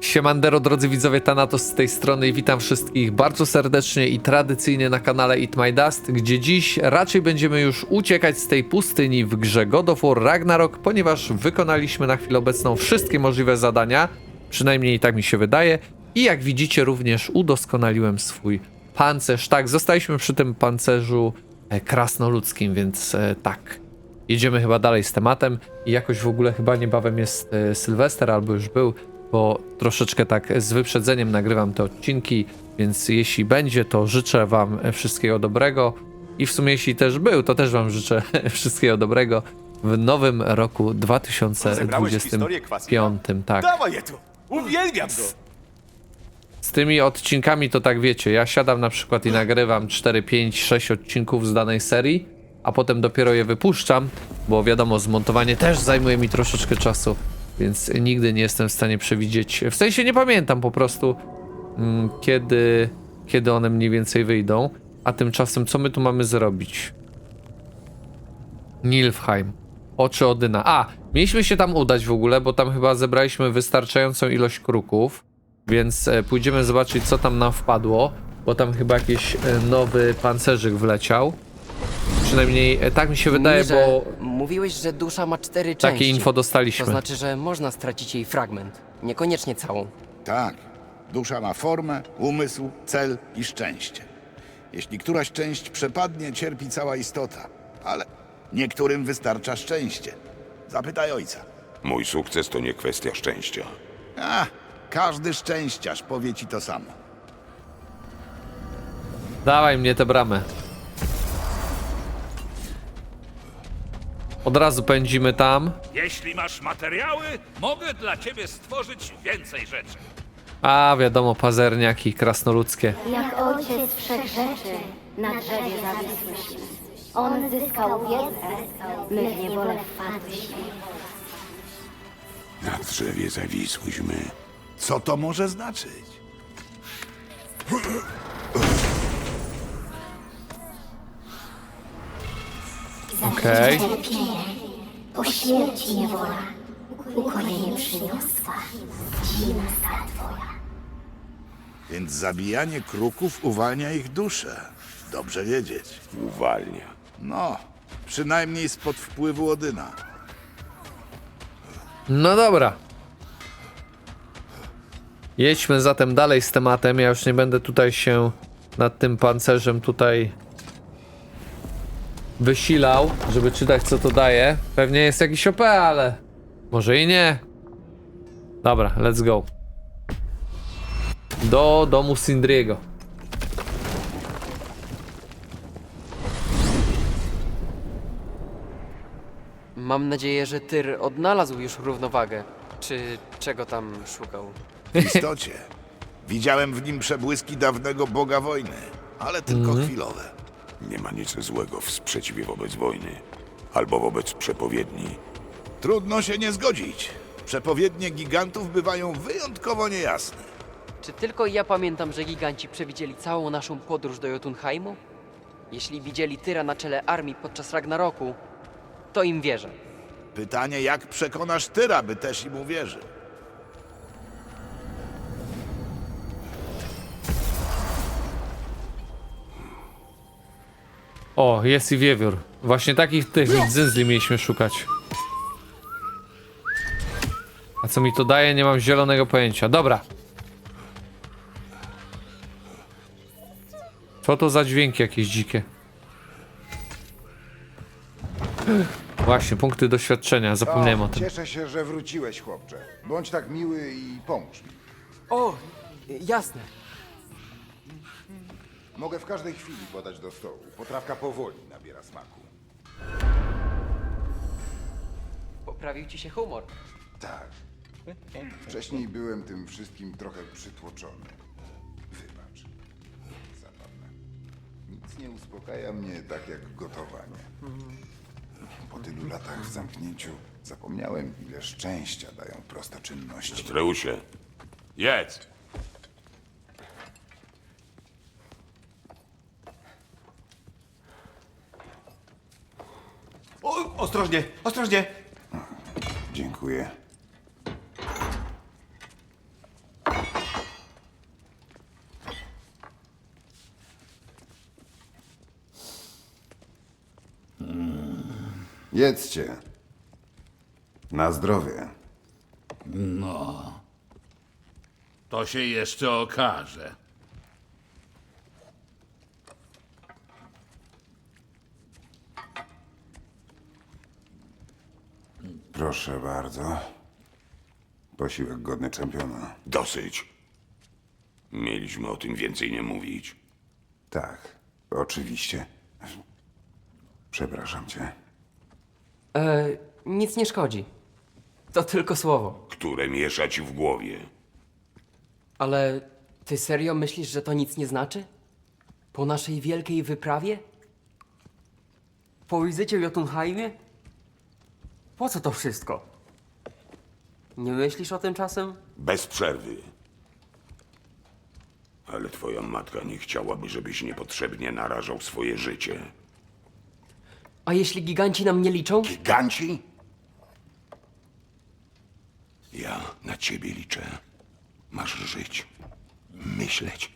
Siemandero, drodzy widzowie, Thanatos z tej strony i witam wszystkich bardzo serdecznie i tradycyjnie na kanale Eat My Dust, gdzie dziś raczej będziemy już uciekać z tej pustyni w grze God of War Ragnarok, ponieważ wykonaliśmy na chwilę obecną wszystkie możliwe zadania, przynajmniej tak mi się wydaje, i jak widzicie również udoskonaliłem swój pancerz. Tak, zostaliśmy przy tym pancerzu e, krasnoludzkim, więc e, tak. Jedziemy chyba dalej z tematem i jakoś w ogóle chyba niebawem jest e, Sylwester albo już był, bo troszeczkę tak z wyprzedzeniem nagrywam te odcinki, więc jeśli będzie, to życzę wam wszystkiego dobrego i w sumie jeśli też był, to też wam życzę wszystkiego dobrego w nowym roku Zebrałeś historię Kwasika? 2025, tak. Dawaj je tu! Uwielbiam go! Z tymi odcinkami to tak wiecie, ja siadam na przykład i nagrywam 4, 5, 6 odcinków z danej serii, a potem dopiero je wypuszczam, bo wiadomo, zmontowanie też zajmuje mi troszeczkę czasu, więc nigdy nie jestem w stanie przewidzieć, w sensie nie pamiętam po prostu, mm, kiedy, kiedy one mniej więcej wyjdą, a tymczasem co my tu mamy zrobić? Nilfheim. Oczy Odyna. A, mieliśmy się tam udać w ogóle, bo tam chyba zebraliśmy wystarczającą ilość kruków. Więc e, pójdziemy zobaczyć, co tam nam wpadło, bo tam chyba jakiś e, nowy pancerzyk wleciał. Przynajmniej e, tak mi się wydaje, Mirze, bo Mówiłeś, że dusza ma cztery części. takie info dostaliśmy. To znaczy, że można stracić jej fragment. Niekoniecznie całą. Tak. Dusza ma formę, umysł, cel i szczęście. Jeśli któraś część przepadnie, cierpi cała istota. Ale niektórym wystarcza szczęście. Zapytaj ojca. Mój sukces to nie kwestia szczęścia. A, każdy szczęściarz powie ci to samo. Dawaj mnie tę bramę. Od razu pędzimy tam. Jeśli masz materiały, mogę dla ciebie stworzyć więcej rzeczy. A, wiadomo, pazerniaki krasnoludzkie. Jak ojciec wszechrzeczy, na drzewie zawisłyśmy. On zyskał wiedzę, my w niewolę wpadłyśmy. Na drzewie zawisłyśmy. Co to może znaczyć? Okej. Cierpienie, po śmierci niewola, ukojenie przyniosła, stara twoja. Więc zabijanie kruków uwalnia ich duszę. Dobrze wiedzieć. Uwalnia. No, przynajmniej spod wpływu Odyna. No dobra. Jedźmy zatem dalej z tematem. Ja już nie będę tutaj się nad tym pancerzem tutaj wysilał, żeby czytać co to daje. Pewnie jest jakiś OP, ale może i nie. Dobra, let's go. Do domu Sindriego. Mam nadzieję, że Tyr odnalazł już równowagę. Czy czego tam szukał? W istocie. Widziałem w nim przebłyski dawnego boga wojny, ale tylko chwilowe. Nie ma nic złego w sprzeciwie wobec wojny. Albo wobec przepowiedni. Trudno się nie zgodzić. Przepowiednie gigantów bywają wyjątkowo niejasne. Czy tylko ja pamiętam, że giganci przewidzieli całą naszą podróż do Jotunheimu? Jeśli widzieli Tyra na czele armii podczas Ragnaroku, to im wierzę. Pytanie, jak przekonasz Tyra, by też im uwierzył? O, jest i wiewiór. Właśnie takich tych dzyndzli mieliśmy szukać. A co mi to daje, nie mam zielonego pojęcia. Dobra. Co to za dźwięki jakieś dzikie? Właśnie, punkty doświadczenia, zapomniałem o tym. Cieszę się, że wróciłeś, chłopcze. Bądź tak miły i pomóż mi. O, jasne. Mogę w każdej chwili podać do stołu. Potrawka powoli nabiera smaku. Poprawił ci się humor. Tak. Wcześniej byłem tym wszystkim trochę przytłoczony. Wybacz. Zabawne. Nic nie uspokaja mnie tak jak gotowanie. Po tylu latach w zamknięciu zapomniałem, ile szczęścia dają proste czynności. Treusie, jedz! Ostrożnie, ostrożnie! Dziękuję. Hmm. Jedzcie. Na zdrowie. No. To się jeszcze okaże. Proszę bardzo. Posiłek godny czempiona. Dosyć. Mieliśmy o tym więcej nie mówić. Tak, oczywiście. Przepraszam cię. E, nic nie szkodzi. To tylko słowo. Które miesza ci w głowie. Ale ty serio myślisz, że to nic nie znaczy? Po naszej wielkiej wyprawie? Po wizycie w Jotunheimie? Po co to wszystko? Nie myślisz o tym czasem? Bez przerwy. Ale twoja matka nie chciałaby, żebyś niepotrzebnie narażał swoje życie. A jeśli giganci nam nie liczą? Giganci? Ja na ciebie liczę. Masz żyć, myśleć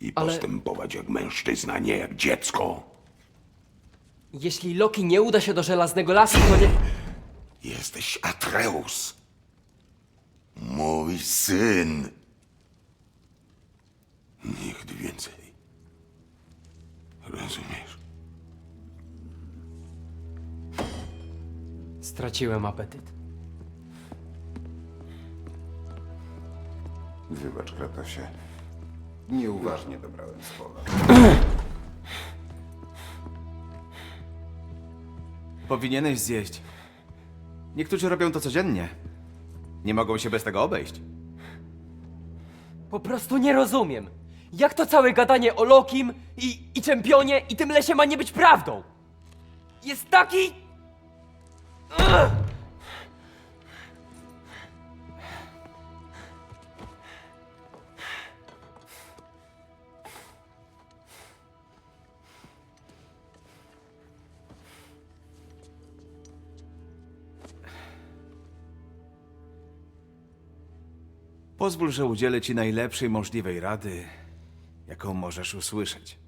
i Ale- postępować jak mężczyzna, nie jak dziecko. Jeśli Loki nie uda się do żelaznego lasu, to nie. Jesteś Atreus. Mój syn. Nigdy więcej. Rozumiesz? Straciłem apetyt. Wybacz, Kratosie. Nieuważnie dobrałem słowa. Powinieneś zjeść. Niektórzy robią to codziennie. Nie mogą się bez tego obejść. Po prostu nie rozumiem. Jak to całe gadanie o Lokim i, i czempionie i tym lesie ma nie być prawdą? Jest taki... Ugh! Pozwól, że udzielę ci najlepszej możliwej rady, jaką możesz usłyszeć.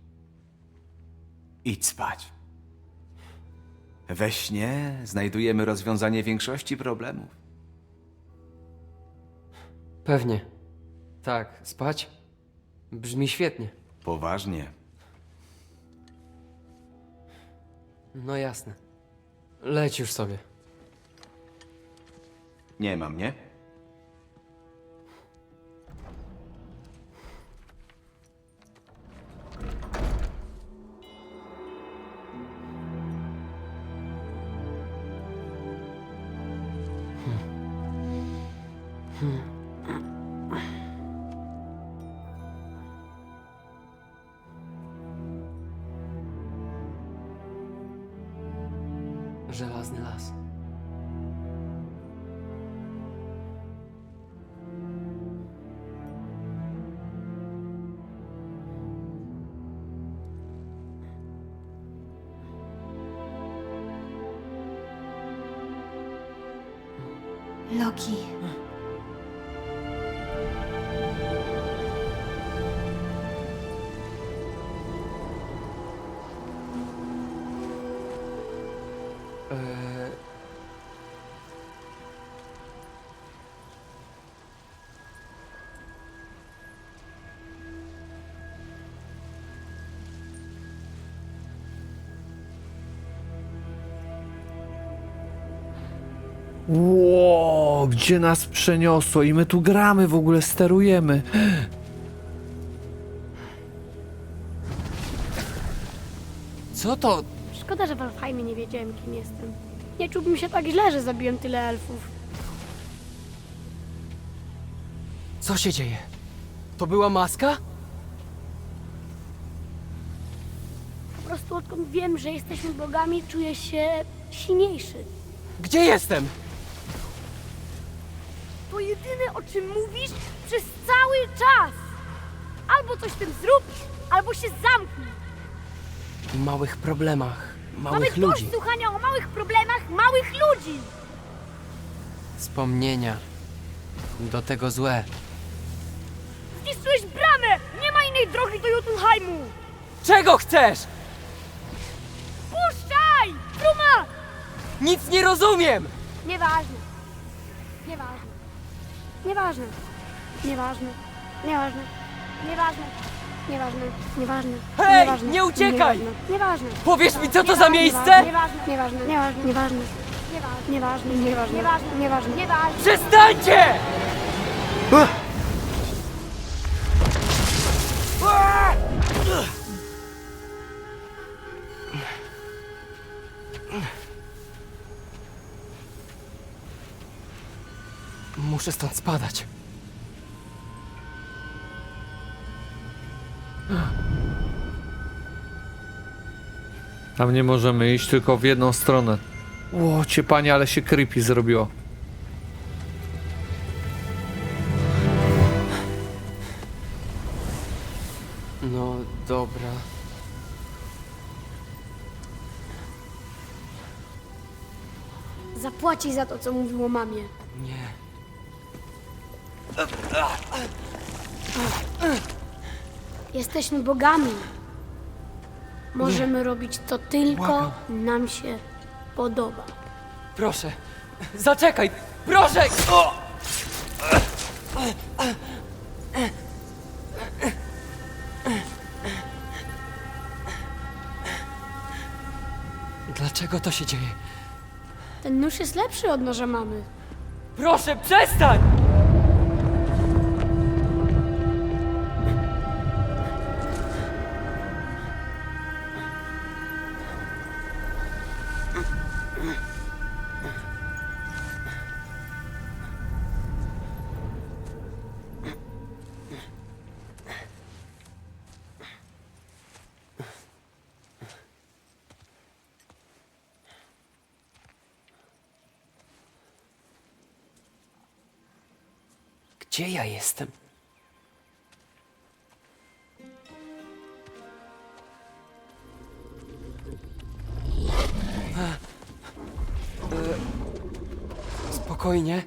Idź spać. We śnie znajdujemy rozwiązanie większości problemów. Pewnie. Tak, spać? Brzmi świetnie. Poważnie. No jasne. Leć już sobie. Nie ma mnie? Żelazny las. Ło, gdzie nas przeniosło i my tu gramy, w ogóle sterujemy. Co to? Szkoda, że w Alfheimie nie wiedziałem, kim jestem. Nie czułbym się tak źle, że zabiłem tyle elfów. Co się dzieje? To była maska? Po prostu odkąd wiem, że jesteśmy bogami, czuję się silniejszy. Gdzie jestem? To jedyne, o czym mówisz przez cały czas. Albo coś z tym zrób, albo się zamknij. W małych problemach, Mamy małych dość ludzi. słuchania o małych problemach małych ludzi. Wspomnienia. Do tego złe. Zniszczyłeś bramę! Nie ma innej drogi do Jotunheimu! Czego chcesz? Puszczaj! Truma! Nic nie rozumiem! Nieważne. Nieważne. Nieważne. Nieważne. Nieważne. Nieważne. Nieważne, nieważne. Hej, nieważne, nie uciekaj! Nieważne, nieważne. Powiesz mi, co to za miejsce? Nieważne, nieważne, nieważne, nieważne. Nieważne, nieważne, nieważne, nieważne. Przestańcie! Muszę stąd spadać. Tam nie możemy iść tylko w jedną stronę. Ło, cię panie, ale się creepy zrobiło. No dobra. Zapłaci za to, co mówił o mamie. Nie. Jesteśmy bogami. Możemy robić to tylko nam się podoba. Proszę. Zaczekaj! Proszę! O! Dlaczego to się dzieje? Ten nóż jest lepszy od noża mamy. Proszę, przestań! Gdzie ja jestem? Spokojnie.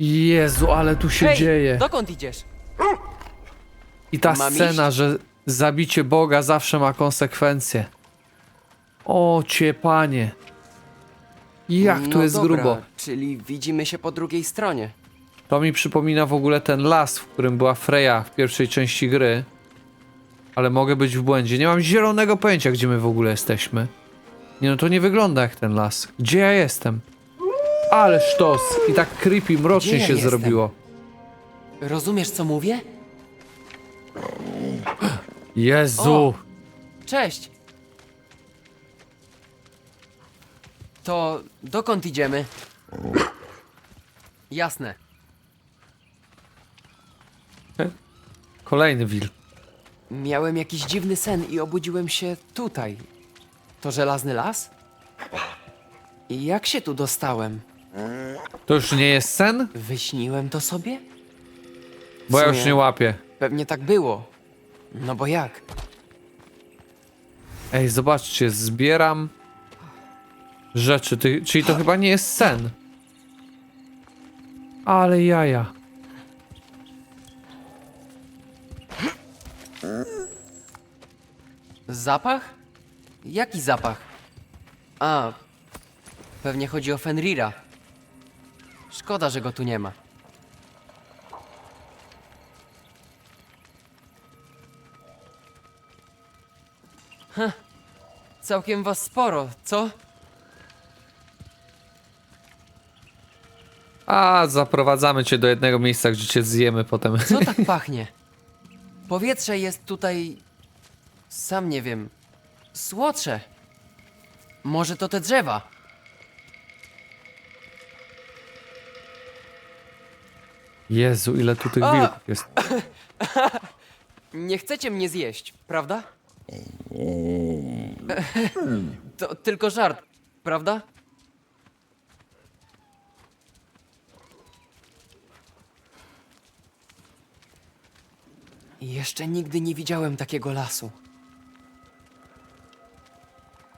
Jezu, ale tu się Hej, dzieje. dokąd idziesz? I ta Mam scena, że zabicie Boga zawsze ma konsekwencje. O, cię panie. Jak tu no jest dobra, grubo. Czyli widzimy się po drugiej stronie. To mi przypomina w ogóle ten las, w którym była Freya w pierwszej części gry. Ale mogę być w błędzie. Nie mam zielonego pojęcia, gdzie my w ogóle jesteśmy. Nie no, to nie wygląda jak ten las. Gdzie ja jestem? Ale sztos! I tak creepy, mrocznie ja się jestem? zrobiło. Rozumiesz, co mówię? Jezu! O! Cześć! To dokąd idziemy? Jasne. Kolejny wilk. Miałem jakiś dziwny sen i obudziłem się tutaj. To żelazny las? I jak się tu dostałem? To już nie jest sen? Wyśniłem to sobie? Bo ja już sumie nie łapię. Pewnie tak było. No bo jak? Ej, zobaczcie, zbieram rzeczy, ty, czyli to chyba nie jest sen. Ale jaja. Zapach? Jaki zapach? A, pewnie chodzi o Fenrira. Szkoda, że go tu nie ma. Heh, całkiem was sporo, co? A, zaprowadzamy cię do jednego miejsca, gdzie cię zjemy potem. Co tak pachnie? Powietrze jest tutaj. Sam nie wiem. Słodsze. Może to te drzewa? Jezu, ile tu tych A! wilków jest. Nie chcecie mnie zjeść, prawda? To tylko żart, prawda? Jeszcze nigdy nie widziałem takiego lasu.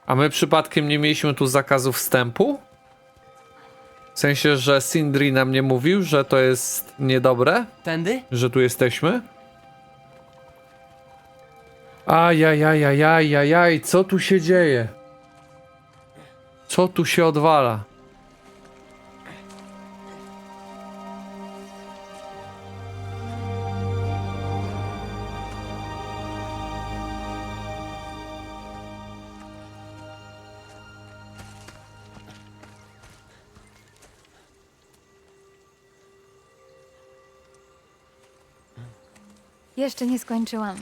A my przypadkiem nie mieliśmy tu zakazu wstępu? W sensie, że Sindri nam nie mówił, że to jest niedobre, Tędy? że tu jesteśmy? Ajajajajajajaj, co tu się dzieje? Co tu się odwala? Jeszcze nie skończyłam.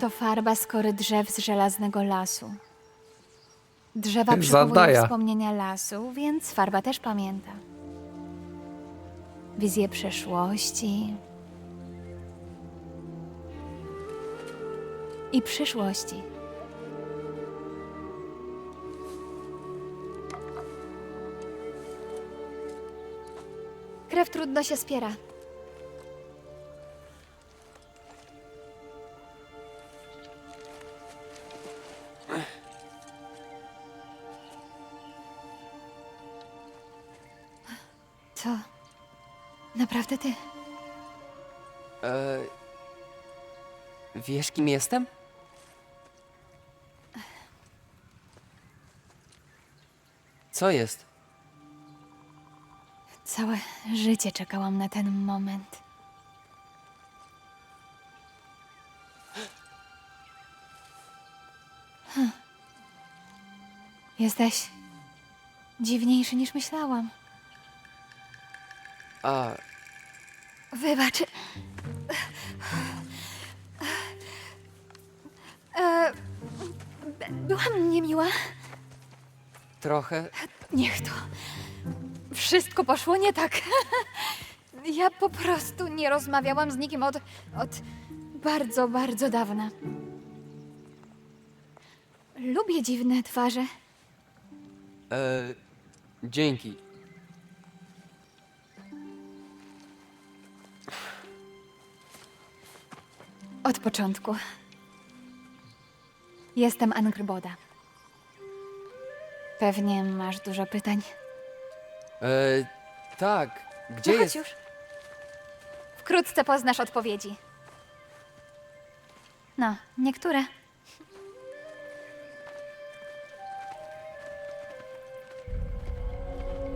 To farba z kory drzew z żelaznego lasu. Drzewa przywołują Zadaja. wspomnienia lasu, więc farba też pamięta. Wizje przeszłości i przyszłości. Krew trudno się spiera. Co? Naprawdę ty? E... Wiesz, kim jestem? Co jest? Całe życie czekałam na ten moment. Hm. Jesteś dziwniejszy niż myślałam. A, Wybacz. E, byłam niemiła. trochę. Niech to. Wszystko poszło nie tak. Ja po prostu nie rozmawiałam z nikim od. od bardzo, bardzo dawna. Lubię dziwne twarze. E... Dzięki. Od początku. Jestem Angrboda. Pewnie masz dużo pytań. E... Tak. Gdzie no chodź jest? już. Wkrótce poznasz odpowiedzi. No, niektóre.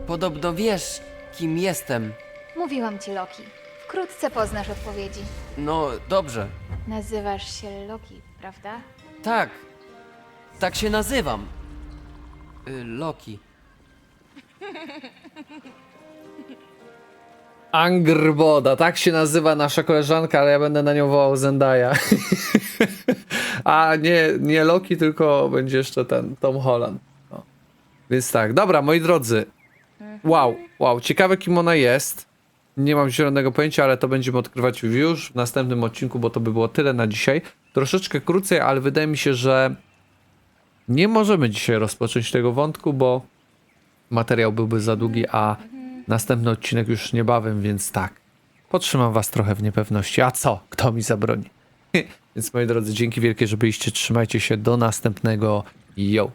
Podobno wiesz, kim jestem. Mówiłam ci, Loki. Wkrótce poznasz odpowiedzi. No, dobrze. Nazywasz się Loki, prawda? Tak. Tak się nazywam. Y, Loki. Angrboda, tak się nazywa nasza koleżanka, ale ja będę na nią wołał Zendaya. A nie, nie Loki, tylko będzie jeszcze ten Tom Holland. No. Więc tak, dobra, moi drodzy. Wow, wow, ciekawe kim ona jest. Nie mam zielonego pojęcia, ale to będziemy odkrywać już w następnym odcinku, bo to by było tyle na dzisiaj. Troszeczkę krócej, ale wydaje mi się, że nie możemy dzisiaj rozpocząć tego wątku, bo materiał byłby za długi, a następny odcinek już niebawem, więc tak. Potrzymam was trochę w niepewności. A co? Kto mi zabroni? więc moi drodzy, dzięki wielkie, że byliście. Trzymajcie się do następnego. Yo.